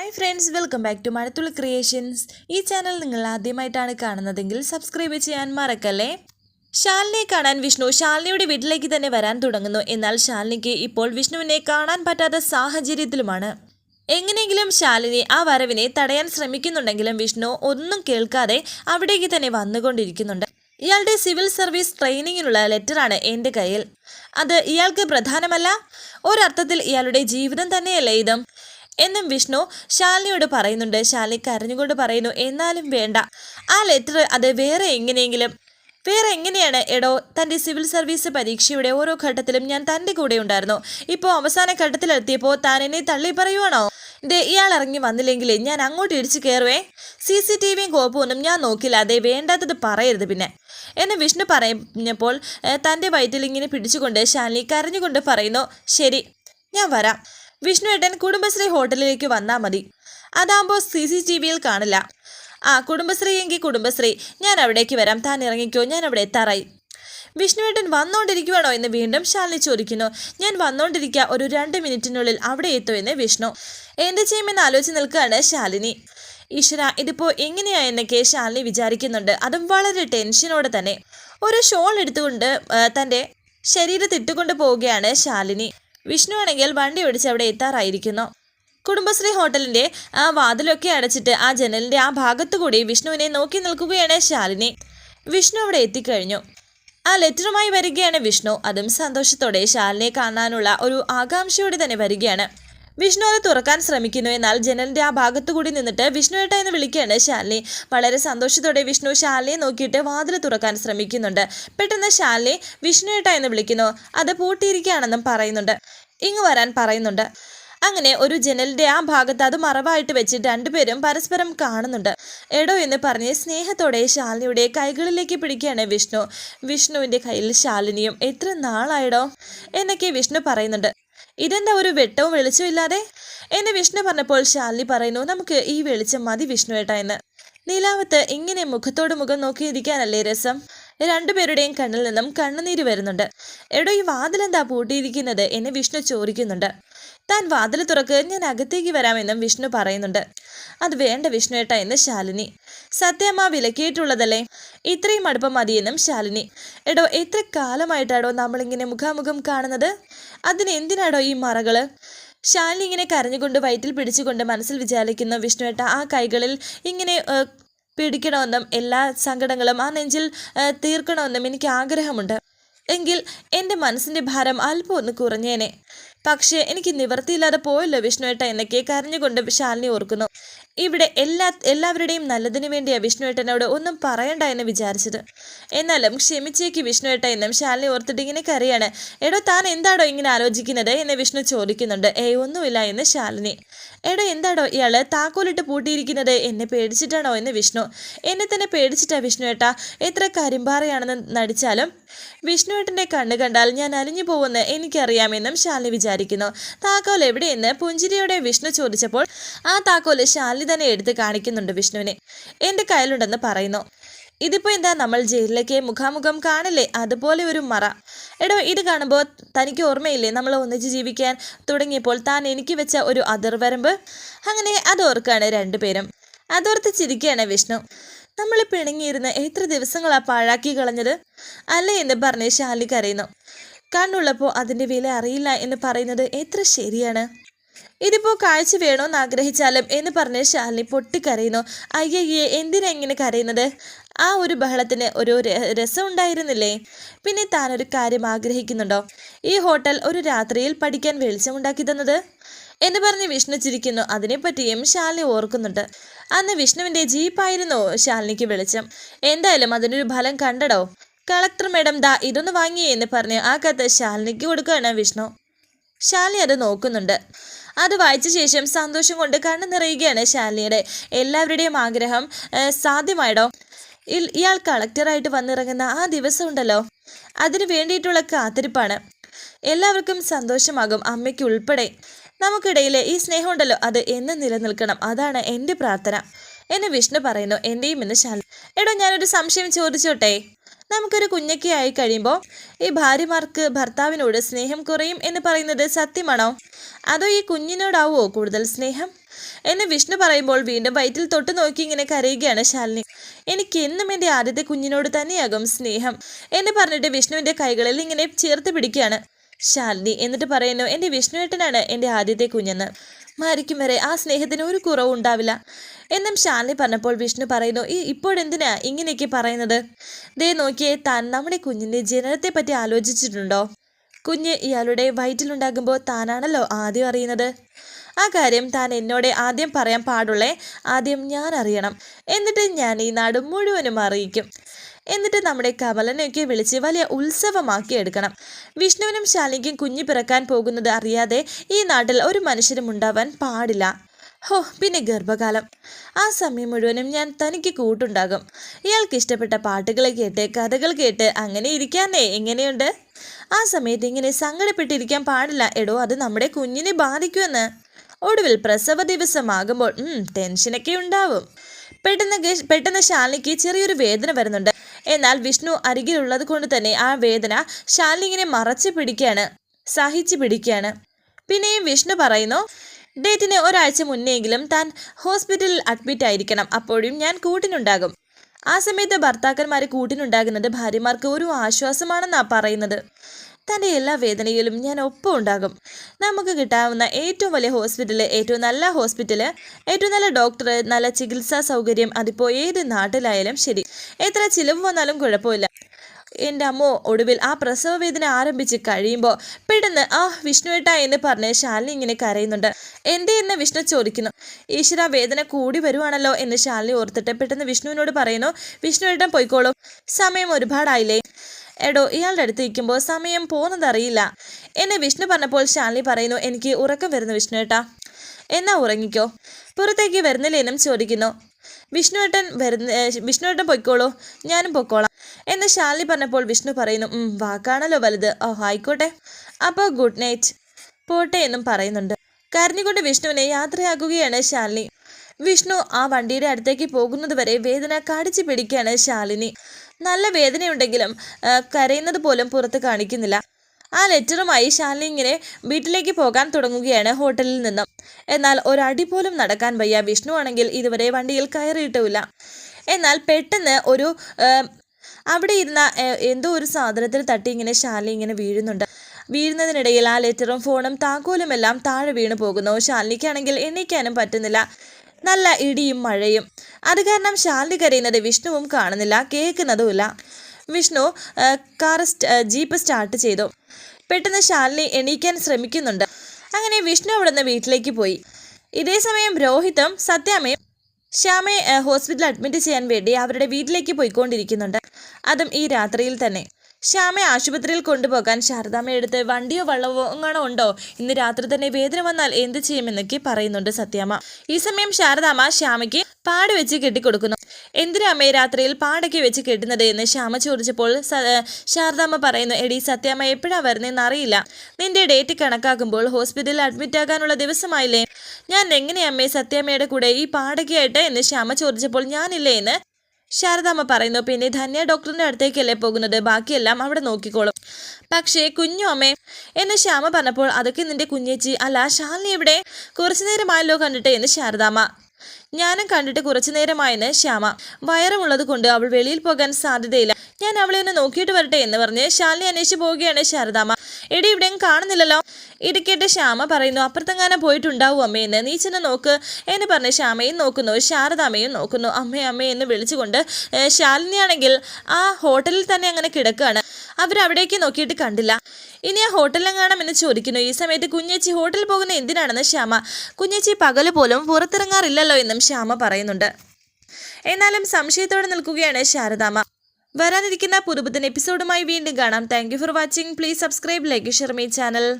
Hi friends welcome back to Mazhathulli creations ഈ channel നിങ്ങൾ ആദ്യമായിട്ടാണ് കാണുന്നതെങ്കിൽ സബ്സ്ക്രൈബ് ചെയ്യാൻ മറക്കല്ലേ? ശാലിനിയെ കാണാൻ വിഷ്ണു ശാലിനിയുടെ വീട്ടിലേക്ക് തന്നെ വരാൻ തുടങ്ങുന്നു. എന്നാൽ ശാലിനിക്ക് ഇപ്പോൾ വിഷ്ണുവിനെ കാണാൻ പറ്റാത്ത സാഹചര്യത്തിലുമാണ്. എങ്ങനെയെങ്കിലും ശാലിനി ആ വരവിനെ തടയാൻ ശ്രമിക്കുന്നുണ്ടെങ്കിലും വിഷ്ണു ഒന്നും കേൾക്കാതെ അവിടേക്ക് തന്നെ വന്നുകൊണ്ടിരിക്കുന്നുണ്ട്. ഇയാളുടെ സിവിൽ സർവീസ് ട്രെയിനിങ്ങിനുള്ള ലെറ്ററാണ് എന്റെ കയ്യിൽ. അത് ഇയാൾക്ക് പ്രധാനമല്ല ഒരർത്ഥത്തിൽ ഇയാളുടെ ജീവിതം തന്നെയല്ലേ ഇതും. എന്നും വിഷ്ണു ശാലിനിയോട് പറയുന്നുണ്ട്. ശാലി കരഞ്ഞുകൊണ്ട് പറയുന്നു എന്നാലും വേണ്ട. ആ ലെറ്റർ അത് വേറെ എങ്ങനെയെങ്കിലും വേറെ എങ്ങനെയാണ്? എടോ തന്റെ സിവിൽ സർവീസ് പരീക്ഷയുടെ ഓരോ ഘട്ടത്തിലും ഞാൻ തന്റെ കൂടെ ഉണ്ടായിരുന്നു. ഇപ്പോൾ അവസാന ഘട്ടത്തിലെത്തിയപ്പോൾ താൻ എന്നെ തള്ളി പറയുവാണോ? ദേ ഇയാൾ ഇറങ്ങി വന്നില്ലെങ്കിൽ ഞാൻ അങ്ങോട്ട് ഇടിച്ചു കയറുവേ സി സി ടി വിയും കോപ്പൊന്നും ഞാൻ നോക്കില്ല. അതേ വേണ്ടാത്തത് പറയരുത് പിന്നെ. എന്ന് വിഷ്ണു പറഞ്ഞപ്പോൾ തന്റെ വയറ്റിൽ ഇങ്ങനെ പിടിച്ചുകൊണ്ട് ശാലി കരഞ്ഞുകൊണ്ട് പറയുന്നു ശരി ഞാൻ വരാം. വിഷ്ണു ഏട്ടൻ കുടുംബശ്രീ ഹോട്ടലിലേക്ക് വന്നാൽ മതി. അതാകുമ്പോൾ സി സി ടി വിയിൽ കാണില്ല. ആ കുടുംബശ്രീ എങ്കിൽ കുടുംബശ്രീ. ഞാൻ അവിടേക്ക് വരാം. താൻ ഇറങ്ങിക്കോ. ഞാൻ അവിടെ എത്താറായി. വിഷ്ണുവേട്ടൻ വന്നുകൊണ്ടിരിക്കുവാണോ എന്ന് വീണ്ടും ശാലിനി ചോദിക്കുന്നു. ഞാൻ വന്നുകൊണ്ടിരിക്കുക ഒരു രണ്ട് മിനിറ്റിനുള്ളിൽ അവിടെ എത്തും എന്ന് വിഷ്ണു. എന്ത് ചെയ്യുമെന്ന് ആലോചിച്ച് നിൽക്കുകയാണ് ശാലിനി. ഈശ്വര ഇതിപ്പോൾ എങ്ങനെയായെന്നൊക്കെ ശാലിനി വിചാരിക്കുന്നുണ്ട്. അതും വളരെ ടെൻഷനോടെ തന്നെ. ഒരു ഷോൾ എടുത്തുകൊണ്ട് തന്റെ ശരീരത്തിട്ടുകൊണ്ട് പോവുകയാണ് ശാലിനി. വിഷ്ണു ആണെങ്കിൽ വണ്ടി ഓടിച്ച് അവിടെ എത്താറായിരിക്കുന്നു. കുടുംബശ്രീ ഹോട്ടലിന്റെ ആ വാതിലൊക്കെ അടച്ചിട്ട് ആ ജനലിന്റെ ആ ഭാഗത്തു കൂടി വിഷ്ണുവിനെ നോക്കി നിൽക്കുകയാണ് ശാലിനി. വിഷ്ണു അവിടെ എത്തിക്കഴിഞ്ഞു. ആ ലെറ്ററുമായി വരികയാണ് വിഷ്ണു. അതും സന്തോഷത്തോടെ ശാലിനെ കാണാനുള്ള ഒരു ആകാംക്ഷയോടെ തന്നെ വരികയാണ്. വിഷ്ണു അത് തുറക്കാൻ ശ്രമിക്കുന്നു. എന്നാൽ ജനലിന്റെ ആ ഭാഗത്തു കൂടി നിന്നിട്ട് വിഷ്ണു ഏട്ട എന്ന് വിളിക്കുകയാണ് ശാലിനി. വളരെ സന്തോഷത്തോടെ വിഷ്ണു ശാലിനിയെ നോക്കിയിട്ട് വാതിൽ തുറക്കാൻ ശ്രമിക്കുന്നുണ്ട്. പെട്ടെന്ന് ശാലിനി വിഷ്ണു ഏട്ട എന്ന് വിളിക്കുന്നു. അത് പൂട്ടിയിരിക്കുകയാണെന്നും പറയുന്നുണ്ട്. ഇങ്ങ് വരാൻ പറയുന്നുണ്ട്. അങ്ങനെ ഒരു ജനലിന്റെ ആ ഭാഗത്ത് അത് മറവായിട്ട് വെച്ച് രണ്ടുപേരും പരസ്പരം കാണുന്നുണ്ട്. എടോ എന്ന് പറഞ്ഞ് സ്നേഹത്തോടെ ശാലിനിയുടെ കൈകളിലേക്ക് പിടിക്കുകയാണ് വിഷ്ണു. വിഷ്ണുവിന്റെ കയ്യിൽ ശാലിനിയും എത്ര നാളായടോ? എന്നൊക്കെ വിഷ്ണു പറയുന്നുണ്ട്. ഇതെന്താ ഒരു വെട്ടവും വെളിച്ചവും ഇല്ലാതെ? എന്ന് വിഷ്ണു പറഞ്ഞപ്പോൾ ശാലിനി പറയുന്നു നമുക്ക് ഈ വെളിച്ചം മതി വിഷ്ണു ഏട്ടാ എന്ന്. നീലാവത്ത് ഇങ്ങനെ മുഖത്തോട് മുഖം നോക്കിയിരിക്കാനല്ലേ രസം? രണ്ടുപേരുടെയും കണ്ണിൽ നിന്നും കണ്ണുനീര് വരുന്നുണ്ട്. എടോ ഈ വാതിലെന്താ പൂട്ടിയിരിക്കുന്നത് എന്നെ വിഷ്ണു ചോദിക്കുന്നുണ്ട്. താൻ വാതിൽ തുറക്ക് ഞാൻ അകത്തേക്ക് വരാമെന്നും വിഷ്ണു പറയുന്നുണ്ട്. അത് വേണ്ട വിഷ്ണു ഏട്ടാ എന്ന് ശാലിനി. സത്യമ്മ വിലക്കിയിട്ടുള്ളതല്ലേ? ഇത്രയും അടുപ്പം മതിയെന്നും ശാലിനി. എടോ എത്ര കാലമായിട്ടാടോ നമ്മളിങ്ങനെ മുഖാമുഖം കാണുന്നത്? അതിന് എന്തിനാടോ ഈ മറകൾ? ശാലിനി ഇങ്ങനെ കരഞ്ഞുകൊണ്ട് വയറ്റിൽ പിടിച്ചുകൊണ്ട് മനസ്സിൽ വിചാരിക്കുന്ന വിഷ്ണുവേട്ട ആ കൈകളിൽ ഇങ്ങനെ പിടിക്കണമെന്നും എല്ലാ സങ്കടങ്ങളും ആ നെഞ്ചിൽ തീർക്കണമെന്നും എനിക്ക് ആഗ്രഹമുണ്ട്. എങ്കിൽ എന്റെ മനസ്സിന്റെ ഭാരം അല്പം ഒന്ന് കുറഞ്ഞേനെ. പക്ഷേ എനിക്ക് നിവർത്തിയില്ലാതെ പോയല്ലോ വിഷ്ണുവേട്ട എന്നൊക്കെ കരഞ്ഞുകൊണ്ട് ശാലിനി ഓർക്കുന്നു. ഇവിടെ എല്ലാ എല്ലാവരുടെയും നല്ലതിനു വേണ്ടിയാണ് വിഷ്ണുവേട്ടനോട് ഒന്നും പറയണ്ട എന്ന് വിചാരിച്ചത്. എന്നാലും ക്ഷമിച്ചേക്ക് വിഷ്ണുവേട്ട എന്നും ശാലിനി ഓർത്തിട്ട് ഇങ്ങനെ കരയാണ്. എടോ താൻ എന്താടോ ഇങ്ങനെ ആലോചിക്കുന്നത് എന്ന് വിഷ്ണു ചോദിക്കുന്നുണ്ട്. ഏയ് ഒന്നുമില്ല എന്ന് ശാലിനി. എടോ എന്താടോ ഇയാൾ താക്കോലിട്ട് പൂട്ടിയിരിക്കുന്നത്? എന്നെ പേടിച്ചിട്ടാണോ എന്ന് വിഷ്ണു. എന്നെ തന്നെ പേടിച്ചിട്ടാ വിഷ്ണുവേട്ട. എത്ര കരിമ്പാറയാണെന്ന് നടിച്ചാലും. വിഷ്ണുവേട്ടന്റെ കണ്ണ് കണ്ടാൽ ഞാൻ അലിഞ്ഞു പോകുമെന്ന് എനിക്കറിയാമെന്നും ശാലിനി വിചാരിക്കുന്നു. താക്കോൽ എവിടെയെന്ന് പുഞ്ചിരിയോടെ വിഷ്ണു ചോദിച്ചപ്പോൾ ആ താക്കോൽ ശാലി തന്നെ എടുത്ത് കാണിക്കുന്നുണ്ട് വിഷ്ണുവിനെ. എന്റെ കയ്യിലുണ്ടെന്ന് പറയുന്നു. ഇതിപ്പോ എന്താ നമ്മൾ ജയിലിലേക്ക് മുഖാമുഖം കാണില്ലേ? അതുപോലെ ഒരു മറ. എടോ ഇത് കാണുമ്പോൾ തനിക്ക് ഓർമ്മയില്ലേ നമ്മൾ ഒന്നിച്ച് ജീവിക്കാൻ തുടങ്ങിയപ്പോൾ താൻ എനിക്ക് വെച്ച ഒരു അതിർവരമ്പ്? അങ്ങനെ അത് ഓർക്കാണ് രണ്ടുപേരും. അതോർത്ത് ചിരിക്കുകയാണ് വിഷ്ണു. നമ്മൾ പിണങ്ങിയിരുന്ന് എത്ര ദിവസങ്ങളാ പാഴാക്കി കളഞ്ഞത്? അല്ലേ എന്ന് പറഞ്ഞ് ശാലി കരയുന്നു. കണ്ണുള്ളപ്പോൾ അതിന്റെ വില അറിയില്ല എന്ന് പറയുന്നത് എത്ര ശരിയാണ്? ഇതിപ്പോൾ കാഴ്ച വേണോന്ന് ആഗ്രഹിച്ചാലും എന്ന് പറഞ്ഞ് ശാലിനി പൊട്ടിക്കരയുന്നു. അയ്യയ്യേ എന്തിനാ ഇങ്ങനെ കരയുന്നത്? ആ ഒരു ബഹളത്തിന് ഒരു രസം ഉണ്ടായിരുന്നില്ലേ? പിന്നെ താൻ ഒരു കാര്യം ആഗ്രഹിക്കുന്നുണ്ടോ? ഈ ഹോട്ടൽ ഒരു രാത്രിയിൽ പഠിക്കാൻ വെളിച്ചമുണ്ടാക്കി തന്നത്? എന്ന് പറഞ്ഞ് വിഷ്ണു ചിരിക്കുന്നു. അതിനെപ്പറ്റിയും ശാലിനി ഓർക്കുന്നുണ്ട്. അന്ന് വിഷ്ണുവിന്റെ ജീപ്പായിരുന്നു ശാലിനിക്ക് വെളിച്ചം. എന്തായാലും അതിനൊരു ഫലം കണ്ടടോ? കളക്ടർ മേഡം ദാ ഇതൊന്ന് വാങ്ങിയേ എന്ന് പറഞ്ഞ് ആ കത്ത് ശാലിനിക്ക് കൊടുക്കുകയാണ് വിഷ്ണു. ശാലിനി അത് നോക്കുന്നുണ്ട്. അത് വായിച്ച ശേഷം സന്തോഷം കൊണ്ട് കണ്ണു നിറയുകയാണ് ശാലിനിയുടെ എല്ലാവരുടെയും ആഗ്രഹം സാധ്യമായിടോ? ഇയാൾ കളക്ടറായിട്ട് വന്നിറങ്ങുന്ന ആ ദിവസം ഉണ്ടല്ലോ. അതിനു വേണ്ടിയിട്ടുള്ള കാത്തിരിപ്പാണ്. എല്ലാവർക്കും സന്തോഷമാകും അമ്മയ്ക്ക് ഉൾപ്പെടെ. നമുക്കിടയിലെ ഈ സ്നേഹമുണ്ടല്ലോ അത് എന്ന് നിലനിൽക്കണം. അതാണ് എന്റെ പ്രാർത്ഥന. എന്ന് വിഷ്ണു പറയുന്നു. എന്റെയും എന്ന് ശാലി എടോ ഞാനൊരു സംശയം ചോദിച്ചോട്ടെ? നമുക്കൊരു കുഞ്ഞൊക്കെ കഴിയുമ്പോൾ ഈ ഭാര്യമാർക്ക് ഭർത്താവിനോട് സ്നേഹം കുറയും എന്ന് പറയുന്നത് സത്യമാണോ? അതോ ഈ കുഞ്ഞിനോടാവോ കൂടുതൽ സ്നേഹം? എന്ന് വിഷ്ണു പറയുമ്പോൾ വീണ്ടും വയറ്റിൽ തൊട്ട് നോക്കി ഇങ്ങനെ കരയുകയാണ് ശാലിനി. എനിക്ക് എന്നും എന്റെ ആദ്യത്തെ കുഞ്ഞിനോട് തന്നെയാകും സ്നേഹം എന്ന് പറഞ്ഞിട്ട് വിഷ്ണുവിന്റെ കൈകളിൽ ഇങ്ങനെ ചേർത്ത് പിടിക്കുകയാണ് ശാലിനി. എന്നിട്ട് പറയുന്നു എന്റെ വിഷ്ണുവേട്ടനാണ് എന്റെ ആദ്യത്തെ കുഞ്ഞെന്ന്. മരിക്കും വരെ ആ സ്നേഹത്തിന് ഒരു കുറവുണ്ടാവില്ല എന്നും ശാലിനി പറഞ്ഞപ്പോൾ വിഷ്ണു പറയുന്നു ഈ ഇപ്പോഴെന്തിനാ ഇങ്ങനെയൊക്കെ പറയുന്നത്? ദേ നോക്കിയേ താൻ നമ്മുടെ കുഞ്ഞിന്റെ ജനനത്തെ പറ്റി ആലോചിച്ചിട്ടുണ്ടോ? കുഞ്ഞ് ഇയാളുടെ വയറ്റിലുണ്ടാകുമ്പോൾ താനാണല്ലോ ആദ്യം അറിയുന്നത്. ആ കാര്യം താൻ എന്നോട് ആദ്യം പറയാൻ പാടുള്ളേ ആദ്യം ഞാൻ അറിയണം. എന്നിട്ട് ഞാൻ ഈ നാട് മുഴുവനും അറിയിക്കും. എന്നിട്ട് നമ്മുടെ കമലനെയൊക്കെ വിളിച്ച് വലിയ ഉത്സവമാക്കി എടുക്കണം. വിഷ്ണുവിനും ശാലിക്കും കുഞ്ഞു പിറക്കാൻ പോകുന്നത് അറിയാതെ ഈ നാട്ടിൽ ഒരു മനുഷ്യരും ഉണ്ടാവാൻ പാടില്ല. ഹോ പിന്നെ ഗർഭകാലം. ആ സമയം മുഴുവനും ഞാൻ തനിക്ക് കൂട്ടുണ്ടാകും. ഇയാൾക്ക് ഇഷ്ടപ്പെട്ട പാട്ടുകൾ കേട്ട് കഥകൾ കേട്ട് അങ്ങനെ ഇരിക്കാന്നേ എങ്ങനെയുണ്ട്? ആ സമയത്ത് ഇങ്ങനെ സങ്കടപ്പെട്ടിരിക്കാൻ പാടില്ല. എടോ അത് നമ്മുടെ കുഞ്ഞിനെ ബാധിക്കുമെന്ന്. ഒടുവിൽ പ്രസവ ദിവസമാകുമ്പോൾ ടെൻഷനൊക്കെ ഉണ്ടാവും. പെട്ടെന്ന് പെട്ടെന്ന് ശാലിനിക്ക് ചെറിയൊരു വേദന വരുന്നുണ്ട്. എന്നാൽ വിഷ്ണു അരികിലുള്ളത് കൊണ്ട് തന്നെ ആ വേദന ശാലിനിങ്ങനെ മറച്ചു പിടിക്കുകയാണ് സഹിച്ചു പിടിക്കുകയാണ് പിന്നെയും വിഷ്ണു പറയുന്നു ഡേറ്റിന് ഒരാഴ്ച മുന്നെയെങ്കിലും താൻ ഹോസ്പിറ്റലിൽ അഡ്മിറ്റ് ആയിരിക്കണം അപ്പോഴും ഞാൻ കൂട്ടിനുണ്ടാകും. ആ സമയത്ത് ഭർത്താക്കന്മാർ കൂട്ടിനുണ്ടാകുന്നത് ഭാര്യമാർക്ക് ഒരു ആശ്വാസമാണെന്നാണ് പറയുന്നത്. തന്റെ എല്ലാ വേദനയിലും ഞാൻ ഒപ്പം ഉണ്ടാകും. നമുക്ക് കിട്ടാവുന്ന ഏറ്റവും വലിയ ഹോസ്പിറ്റൽ ഏറ്റവും നല്ല ഹോസ്പിറ്റൽ ഏറ്റവും നല്ല ഡോക്ടർ നല്ല ചികിത്സാ സൗകര്യം അതിപ്പോൾ ഏത് നാട്ടിലായാലും ശരി. എത്ര ചിലവ് വന്നാലും കുഴപ്പമില്ല. എന്റെ അമ്മോ ഒടുവിൽ ആ പ്രസവ വേദന ആരംഭിച്ച് കഴിയുമ്പോൾ പെട്ടെന്ന് ആ വിഷ്ണുവേട്ട എന്ന് പറഞ്ഞ് ശാലിനി ഇങ്ങനെ കരയുന്നുണ്ട്. എന്തേ എന്ന് വിഷ്ണു ചോദിക്കുന്നു? ഈശ്വര വേദന കൂടി വരുവാണല്ലോ എന്ന് ശാലിനി ഓർത്തിട്ട് പെട്ടെന്ന് വിഷ്ണുവിനോട് പറയുന്നു വിഷ്ണുവേട്ടൻ പോയിക്കോളൂ. സമയം ഒരുപാടായില്ലേ? എടോ ഇയാളുടെ അടുത്ത് ഇരിക്കുമ്പോൾ സമയം പോകുന്നതറിയില്ല എന്നെ വിഷ്ണു പറഞ്ഞപ്പോൾ ശാലിനി പറയുന്നു എനിക്ക് ഉറക്കം വരുന്നു വിഷ്ണു ഏട്ടാ. എന്നാ ഉറങ്ങിക്കോ. പുറത്തേക്ക് വരുന്നില്ലേനും ചോദിക്കുന്നു. വിഷ്ണുവേട്ടൻ വരുന്ന വിഷ്ണുവേട്ടൻ പൊയ്ക്കോളൂ. ഞാനും പൊയ്ക്കോളാം എന്ന് ശാലിനി പറഞ്ഞപ്പോൾ വിഷ്ണു പറയുന്നു "ഉം, വാക്കാണല്ലോ വലുത്. ഓ ആയിക്കോട്ടെ. അപ്പോൾ ഗുഡ് നൈറ്റ്. പോട്ടെ എന്നും പറയുന്നുണ്ട്. കരഞ്ഞുകൊണ്ട് വിഷ്ണുവിനെ യാത്രയാക്കുകയാണ് ശാലിനി. വിഷ്ണു ആ വണ്ടിയുടെ അടുത്തേക്ക് പോകുന്നതുവരെ വേദന കടിച്ചു പിടിക്കുകയാണ് ശാലിനി. നല്ല വേദനയുണ്ടെങ്കിലും കരയുന്നത് പോലും പുറത്ത് കാണിക്കുന്നില്ല. ആ ലെറ്ററുമായി ശാലിനി ഇങ്ങനെ വീട്ടിലേക്ക് പോകാൻ തുടങ്ങുകയാണ് ഹോട്ടലിൽ നിന്നും. എന്നാൽ ഒരടി പോലും നടക്കാൻ വയ്യ. വിഷ്ണു ആണെങ്കിൽ ഇതുവരെ വണ്ടിയിൽ കയറിയിട്ടുമില്ല. എന്നാൽ പെട്ടെന്ന് ഒരു അവിടെ ഇരുന്ന എന്തോ ഒരു സാധനത്തിൽ തട്ടി ഇങ്ങനെ ശാലിനി ഇങ്ങനെ വീഴുന്നുണ്ട്. വീഴുന്നതിനിടയിൽ ആ ലെറ്ററും ഫോണും താക്കോലും എല്ലാം താഴെ വീണു പോകുന്നു ശാലിനിക്കാണെങ്കിൽ എണീക്കാനും പറ്റുന്നില്ല. നല്ല ഇടിയും മഴയും. അത് കാരണം ശാലിനി കരയുന്നത് വിഷ്ണുവും കാണുന്നില്ല കേൾക്കുന്നതുമില്ല. വിഷ്ണു കാർ ജീപ്പ് സ്റ്റാർട്ട് ചെയ്തു. പെട്ടെന്ന് ശാലിനി എണീക്കാൻ ശ്രമിക്കുന്നുണ്ട്. അങ്ങനെ വിഷ്ണു അവിടെ നിന്ന് വീട്ടിലേക്ക് പോയി. ഇതേ സമയം രോഹിതും സത്യാമ്മയും ശ്യാമയെ ഹോസ്പിറ്റലിൽ അഡ്മിറ്റ് ചെയ്യാൻ വേണ്ടി അവരുടെ വീട്ടിലേക്ക് പോയിക്കൊണ്ടിരിക്കുന്നുണ്ട്. അതും ഈ രാത്രിയിൽ തന്നെ. ശ്യാമയെ ആശുപത്രിയിൽ കൊണ്ടുപോകാൻ ശാരദാമ്മ എടുത്ത് വണ്ടിയോ വള്ളവോ എങ്ങാണോ ഉണ്ടോ? ഇന്ന് രാത്രി തന്നെ വേദന വന്നാൽ എന്ത് ചെയ്യുമെന്നൊക്കെ പറയുന്നുണ്ട് സത്യാമ്മ. ഈ സമയം ശാരദാമ്മ ശ്യാമയ്ക്ക് പാട് വെച്ച് കെട്ടിക്കൊടുക്കുന്നു. എന്തിനാ രാത്രിയിൽ പാടൊക്കെ വെച്ച് കെട്ടുന്നത് എന്ന് ശ്യാമ ചോദിച്ചപ്പോൾ ശാരദാമ്മ പറയുന്നു എടി സത്യാമ്മ എപ്പോഴാ വരുന്നതെന്ന് അറിയില്ല. നിന്റെ ഡേറ്റ് കണക്കാക്കുമ്പോൾ ഹോസ്പിറ്റലിൽ അഡ്മിറ്റ് ആകാനുള്ള ദിവസമായില്ലേ? ഞാൻ എങ്ങനെയാ അമ്മേ സത്യാമ്മയുടെ കൂടെ ഈ പാടൊക്കെ ആയിട്ട്? എന്ന് ശ്യാമ ചോദിച്ചപ്പോൾ ഞാനില്ലേ? എന്ന് ശാരദാമ്മ പറയുന്നു പിന്നെ ധന്യ ഡോക്ടറിന്റെ അടുത്തേക്കല്ലേ പോകുന്നത്? ബാക്കിയെല്ലാം അവിടെ നോക്കിക്കോളും. പക്ഷേ കുഞ്ഞു അമ്മേ എന്ന് ശ്യാമ പറഞ്ഞപ്പോൾ അതൊക്കെ നിന്റെ കുഞ്ഞേച്ചി. അല്ല ശാലിനി എവിടെ കുറച്ചു നേരമായല്ലോ കണ്ടിട്ട് എന്ന് ശാരദാമ്മ ഞാനും കണ്ടിട്ട് കുറച്ചു നേരമായെന്ന് ശ്യാമ. വയറുമുള്ളത് കൊണ്ട് അവൾ വെളിയിൽ പോകാൻ സാധ്യതയില്ല. ഞാൻ അവളെ ഒന്ന് നോക്കിയിട്ട് വരട്ടെ എന്ന് പറഞ്ഞ് ശാലിനി അന്വേഷിച്ച് പോവുകയാണ് ശാരദാമ്മ. എടി ഇവിടെയും കാണുന്നില്ലല്ലോ. ഇടുക്കേട്ട് ശ്യാമ പറയുന്നു അപ്പുറത്തെങ്ങാനും പോയിട്ടുണ്ടാവും അമ്മയെന്ന് നീ ചെന്ന് നോക്ക് എന്ന് പറഞ്ഞ് ശ്യാമയും നോക്കുന്നു ശാരദാമ്മയും നോക്കുന്നു. അമ്മേ അമ്മേ എന്ന് വിളിച്ചുകൊണ്ട് ശാലിനിയാണെങ്കിൽ ആ ഹോട്ടലിൽ തന്നെ അങ്ങനെ കിടക്കുകയാണ് അവരവിടേക്ക് നോക്കിയിട്ട് കണ്ടില്ല. ഇനി ആ ഹോട്ടലിലെങ്ങാണം എന്ന് ചോദിക്കുന്നു. ഈ സമയത്ത് കുഞ്ഞേച്ചി ഹോട്ടലിൽ പോകുന്ന എന്തിനാണെന്ന് ശ്യാമ. കുഞ്ഞേച്ചി പകൽ പോലും പുറത്തിറങ്ങാറില്ലല്ലോ എന്നും ശ്യാമ പറയുന്നുണ്ട്. എന്നാലും സംശയത്തോടെ നിൽക്കുകയാണ് ശാരദാമ്മ. വരാനിരിക്കുന്ന പുതുപുത്തൻ എപ്പിസോഡുമായി വീണ്ടും കാണാം. Thank for watching please subscribe like share my channel